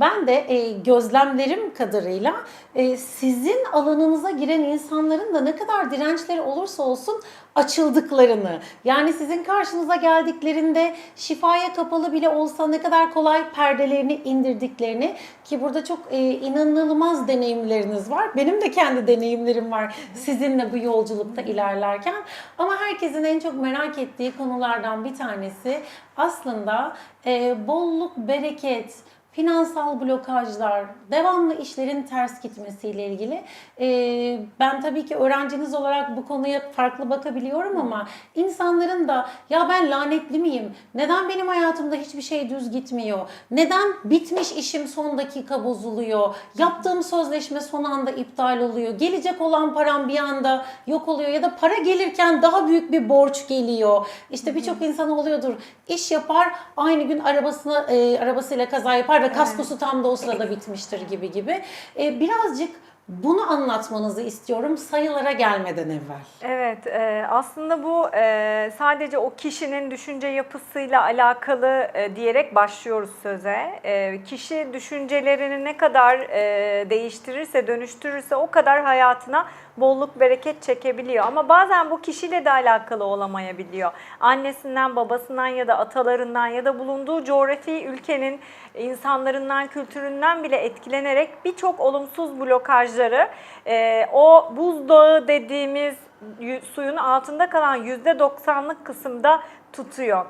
Ben de e, gözlemlerim kadarıyla e, sizin alanınıza giren insanların da ne kadar dirençleri olursa olsun açıldıklarını, yani sizin karşınıza geldiklerinde şifaya kapalı bile olsa ne kadar kolay perdelerini indirdiklerini ki burada çok e, inanılmaz deneyimleriniz var. Benim de kendi deneyimlerim var sizinle bu yolculukta ilerlerken. Ama herkesin en çok merak ettiği konulardan bir tanesi aslında e, bolluk, bereket, finansal blokajlar, devamlı işlerin ters gitmesiyle ilgili. Ee, ben tabii ki öğrenciniz olarak bu konuya farklı bakabiliyorum ama insanların da ya ben lanetli miyim? Neden benim hayatımda hiçbir şey düz gitmiyor? Neden bitmiş işim son dakika bozuluyor? Yaptığım sözleşme son anda iptal oluyor. Gelecek olan param bir anda yok oluyor ya da para gelirken daha büyük bir borç geliyor. İşte birçok insan oluyordur. İş yapar, aynı gün arabasına e, arabasıyla kaza yapar ve kaskosu tam da o sırada bitmiştir gibi gibi. E, birazcık bunu anlatmanızı istiyorum sayılara gelmeden evvel. Evet, e, aslında bu e, sadece o kişinin düşünce yapısıyla alakalı e, diyerek başlıyoruz söze. Kişi düşüncelerini ne kadar değiştirirse, dönüştürürse o kadar hayatına bolluk, bereket çekebiliyor. Ama bazen bu kişiyle de alakalı olamayabiliyor. Annesinden, babasından ya da atalarından ya da bulunduğu coğrafi ülkenin insanlarından, kültüründen bile etkilenerek birçok olumsuz blokajları e, o buzdağı dediğimiz suyun altında kalan %90'lık kısımda tutuyor.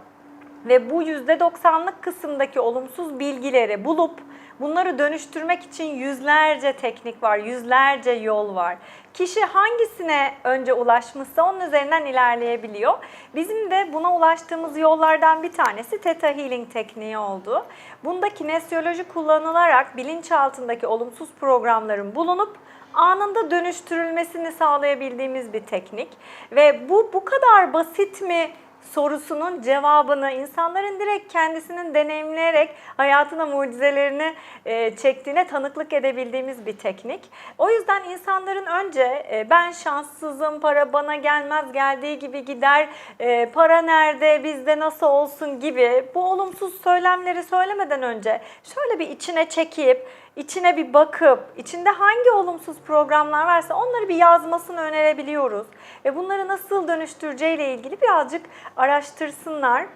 Ve bu %90'lık kısımdaki olumsuz bilgileri bulup bunları dönüştürmek için yüzlerce teknik var, yüzlerce yol var. Kişi hangisine önce ulaşmışsa onun üzerinden ilerleyebiliyor. Bizim de buna ulaştığımız yollardan bir tanesi Theta Healing tekniği oldu. Bunda kinesyoloji kullanılarak bilinçaltındaki olumsuz programların bulunup anında dönüştürülmesini sağlayabildiğimiz bir teknik. Ve bu bu kadar basit mi sorusunun cevabını insanların direkt kendisinin deneyimleyerek hayatına mucizelerini e, çektiğine tanıklık edebildiğimiz bir teknik. O yüzden insanların önce e, ben şanssızım, para bana gelmez, geldiği gibi gider, e, para nerede, bizde nasıl olsun gibi bu olumsuz söylemleri söylemeden önce şöyle bir içine çekip içine bir bakıp, içinde hangi olumsuz programlar varsa onları bir yazmasını önerebiliyoruz. Ve bunları nasıl dönüştüreceğiyle ilgili birazcık araştırsınlar.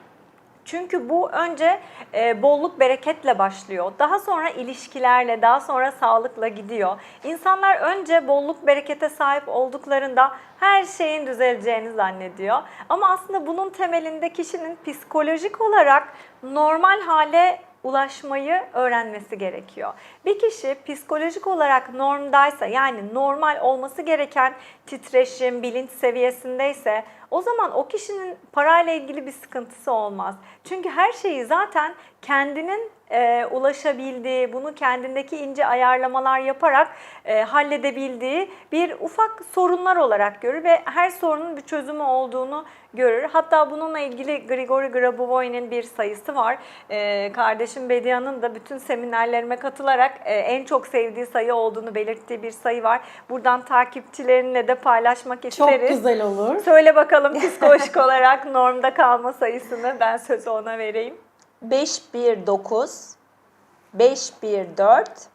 Çünkü bu önce e, bolluk bereketle başlıyor. Daha sonra ilişkilerle, daha sonra sağlıkla gidiyor. İnsanlar önce bolluk berekete sahip olduklarında her şeyin düzeleceğini zannediyor. Ama aslında bunun temelinde kişinin psikolojik olarak normal hale ulaşmayı öğrenmesi gerekiyor. Bir kişi psikolojik olarak normdaysa yani normal olması gereken titreşim, bilinç seviyesindeyse o zaman o kişinin parayla ilgili bir sıkıntısı olmaz. Çünkü her şeyi zaten kendinin e, ulaşabildiği, bunu kendindeki ince ayarlamalar yaparak e, halledebildiği bir ufak sorunlar olarak görür ve her sorunun bir çözümü olduğunu görür. Hatta bununla ilgili Grigori Grabovoy'un bir sayısı var. E, kardeşim Bedia'nın da bütün seminerlerime katılarak e, en çok sevdiği sayı olduğunu belirttiği bir sayı var. Buradan takipçilerinle de paylaşmak Çok isteriz. güzel olur. Söyle bakalım psikolojik olarak normda kalma sayısını ben sözü ona vereyim. 519 514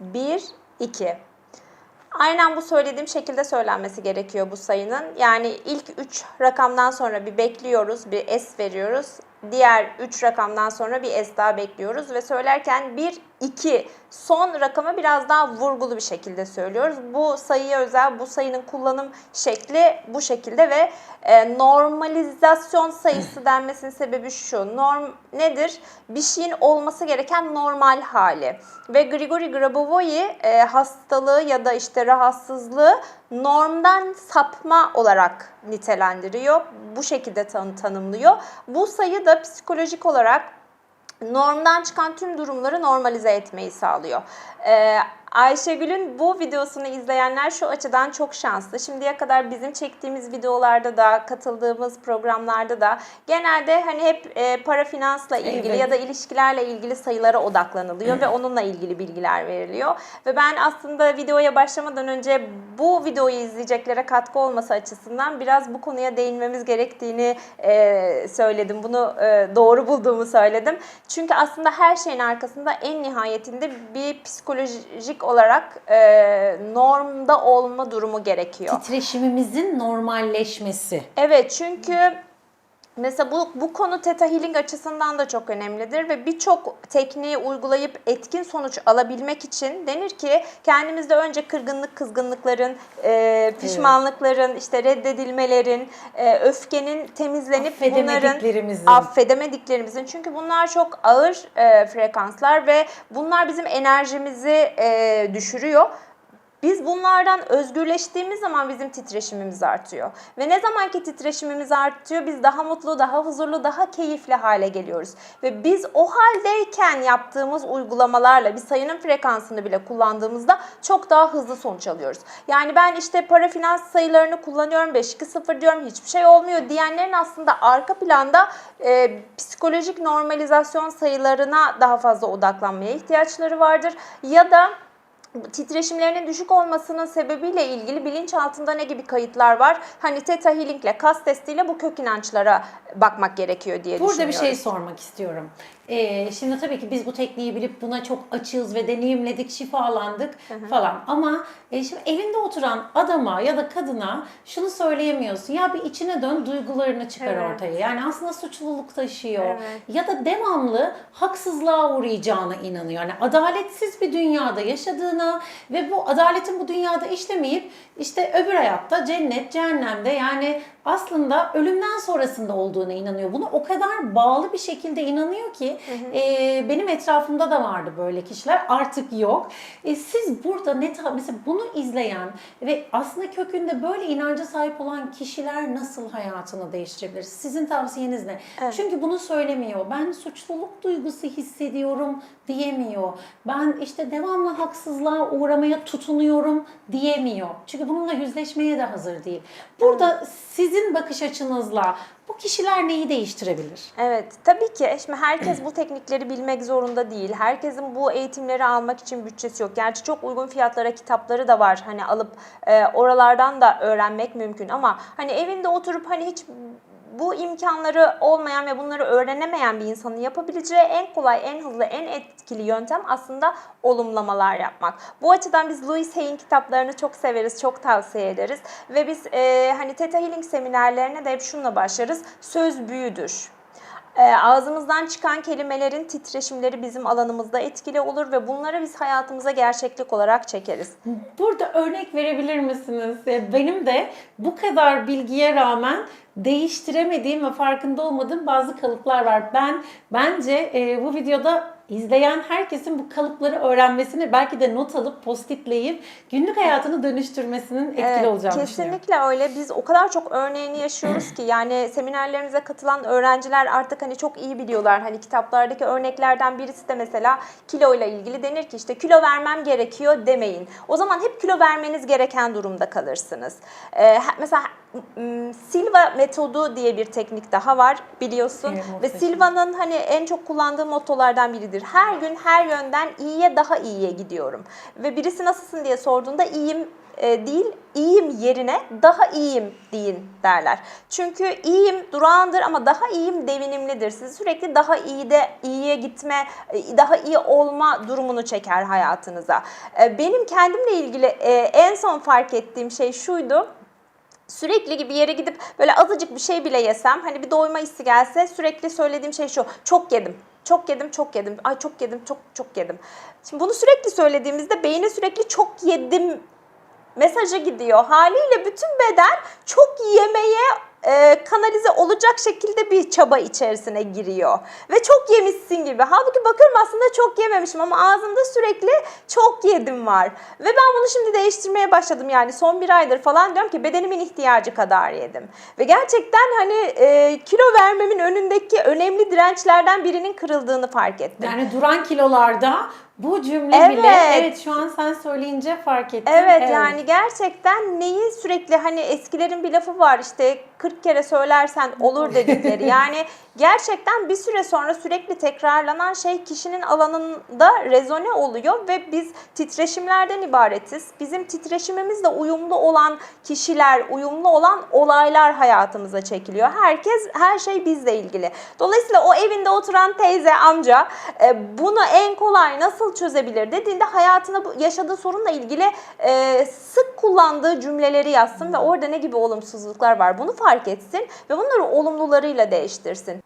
1 2 Aynen bu söylediğim şekilde söylenmesi gerekiyor bu sayının. Yani ilk 3 rakamdan sonra bir bekliyoruz, bir S veriyoruz. Diğer 3 rakamdan sonra bir S daha bekliyoruz ve söylerken 1 2 son rakamı biraz daha vurgulu bir şekilde söylüyoruz. Bu sayıya özel bu sayının kullanım şekli bu şekilde ve e, normalizasyon sayısı denmesinin sebebi şu. Norm nedir? Bir şeyin olması gereken normal hali. Ve Grigori Grabovoi e, hastalığı ya da işte rahatsızlığı normdan sapma olarak nitelendiriyor. Bu şekilde tan- tanımlıyor. Bu sayı da psikolojik olarak normdan çıkan tüm durumları normalize etmeyi sağlıyor. Ee, Ayşegül'ün bu videosunu izleyenler şu açıdan çok şanslı. Şimdiye kadar bizim çektiğimiz videolarda da, katıldığımız programlarda da genelde hani hep e, para finansla ilgili Evet. ya da ilişkilerle ilgili sayılara odaklanılıyor ve onunla ilgili bilgiler veriliyor. Ve ben aslında videoya başlamadan önce bu videoyu izleyeceklere katkı olması açısından biraz bu konuya değinmemiz gerektiğini e, söyledim. Bunu e, doğru bulduğumu söyledim. Çünkü aslında her şeyin arkasında en nihayetinde bir psikolojik olarak e, normda olma durumu gerekiyor. Titreşimimizin normalleşmesi. Evet çünkü mesela bu, bu konu Theta Healing açısından da çok önemlidir ve birçok tekniği uygulayıp etkin sonuç alabilmek için denir ki kendimizde önce kırgınlık, kızgınlıkların, e, pişmanlıkların, işte reddedilmelerin, e, öfkenin temizlenip bunların Affedemediklerimizin. affedemediklerimizin çünkü bunlar çok ağır e, frekanslar ve bunlar bizim enerjimizi e, düşürüyor. Biz bunlardan özgürleştiğimiz zaman bizim titreşimimiz artıyor. Ve ne zaman ki titreşimimiz artıyor biz daha mutlu, daha huzurlu, daha keyifli hale geliyoruz. Ve biz o haldeyken yaptığımız uygulamalarla bir sayının frekansını bile kullandığımızda çok daha hızlı sonuç alıyoruz. Yani ben işte para finans sayılarını kullanıyorum, 5-2-0 diyorum hiçbir şey olmuyor diyenlerin aslında arka planda e, psikolojik normalizasyon sayılarına daha fazla odaklanmaya ihtiyaçları vardır. Ya da titreşimlerinin düşük olmasının sebebiyle ilgili bilinçaltında ne gibi kayıtlar var? Hani Theta Healing ile kas testiyle bu kök inançlara bakmak gerekiyor diye Burada bir düşünüyoruz. şey sormak istiyorum. Ee, şimdi tabii ki biz bu tekniği bilip buna çok açığız ve deneyimledik, şifalandık falan. Ama e, şimdi evinde oturan adama ya da kadına şunu söyleyemiyorsun. Ya bir içine dön, duygularını çıkar Evet. ortaya. Yani aslında suçluluk taşıyor. Evet. Ya da devamlı haksızlığa uğrayacağına inanıyor. Yani adaletsiz bir dünyada yaşadığına ve bu adaletin bu dünyada işlemeyip işte öbür hayatta cennet, cehennemde yani aslında ölümden sonrasında olduğuna inanıyor. Buna o kadar bağlı bir şekilde inanıyor ki e, benim etrafımda da vardı böyle kişiler artık yok. E, siz burada ne ta- mesela bunu izleyen ve aslında kökünde böyle inanca sahip olan kişiler nasıl hayatını değiştirebilir? Sizin tavsiyeniz ne? Çünkü bunu söylemiyor. Ben suçluluk duygusu hissediyorum diyemiyor. Ben işte devamlı haksızlığa uğramaya tutunuyorum diyemiyor. Çünkü bununla yüzleşmeye de hazır değil. Burada sizin bakış açınızla bu kişiler neyi değiştirebilir? Evet, tabii ki. Şimdi herkes bu teknikleri bilmek zorunda değil. Herkesin bu eğitimleri almak için bütçesi yok. Gerçi çok uygun fiyatlara kitapları da var. Hani alıp e, oralardan da öğrenmek mümkün ama hani evinde oturup hani hiç bu imkanları olmayan ve bunları öğrenemeyen bir insanın yapabileceği en kolay, en hızlı, en etkili yöntem aslında olumlamalar yapmak. Bu açıdan biz Louis Hay'in kitaplarını çok severiz, çok tavsiye ederiz. Ve biz e, hani Theta Healing seminerlerine de hep şununla başlarız. Söz büyüdür. E, ağzımızdan çıkan kelimelerin titreşimleri bizim alanımızda etkili olur ve bunları biz hayatımıza gerçeklik olarak çekeriz. Burada örnek verebilir misiniz? E, Benim de bu kadar bilgiye rağmen değiştiremediğim ve farkında olmadığım bazı kalıplar var. Ben bence e, bu videoda izleyen herkesin bu kalıpları öğrenmesini belki de not alıp postitleyip günlük hayatını dönüştürmesinin etkili Evet, olacağını düşünüyorum. Kesinlikle öyle. Biz o kadar çok örneğini yaşıyoruz ki yani seminerlerimize katılan öğrenciler artık hani çok iyi biliyorlar. Hani kitaplardaki örneklerden birisi de mesela kilo ile ilgili denir ki işte kilo vermem gerekiyor demeyin. O zaman hep kilo vermeniz gereken durumda kalırsınız. Ee, mesela Silva metodu diye bir teknik daha var biliyorsun Evet, ve. Silva'nın hani en çok kullandığı mottolardan biridir. Her gün her yönden iyiye daha iyiye gidiyorum. Ve birisi nasılsın diye sorduğunda iyiyim e, değil, iyiyim yerine daha iyiyim deyin derler. Çünkü iyiyim durağandır ama daha iyiyim devinimlidir. Sizi sürekli daha iyi de iyiye gitme, e, daha iyi olma durumunu çeker hayatınıza. E, Benim kendimle ilgili e, en son fark ettiğim şey şuydu sürekli bir yere gidip böyle azıcık bir şey bile yesem hani bir doyma hissi gelse sürekli söylediğim şey şu çok yedim. Çok yedim, çok yedim. Ay çok yedim, çok çok yedim. Şimdi bunu sürekli söylediğimizde beyne sürekli çok yedim mesajı gidiyor. Haliyle bütün beden çok yemeye e, kanalize olacak şekilde bir çaba içerisine giriyor. Ve çok yemişsin gibi. Halbuki bakıyorum aslında çok yememişim ama ağzımda sürekli çok yedim var. Ve ben bunu şimdi değiştirmeye başladım yani son bir aydır falan diyorum ki bedenimin ihtiyacı kadar yedim. Ve gerçekten hani e, kilo vermemin önündeki önemli dirençlerden birinin kırıldığını fark ettim. Yani duran kilolarda Bu cümle bile Evet. evet şu an sen söyleyince fark ettim. Evet, yani gerçekten neyi sürekli hani eskilerin bir lafı var işte 40 kere söylersen olur dedikleri. yani gerçekten bir süre sonra sürekli tekrarlanan şey kişinin alanında rezone oluyor ve biz titreşimlerden ibaretiz. Bizim titreşimimizle uyumlu olan kişiler, uyumlu olan olaylar hayatımıza çekiliyor. Herkes her şey bizle ilgili. Dolayısıyla o evinde oturan teyze, amca e, bunu en kolay nasıl çözebilir dediğinde hayatına yaşadığı sorunla ilgili e, sık kullandığı cümleleri yazsın ve orada ne gibi olumsuzluklar var bunu fark etsin ve bunları olumlularıyla değiştirsin.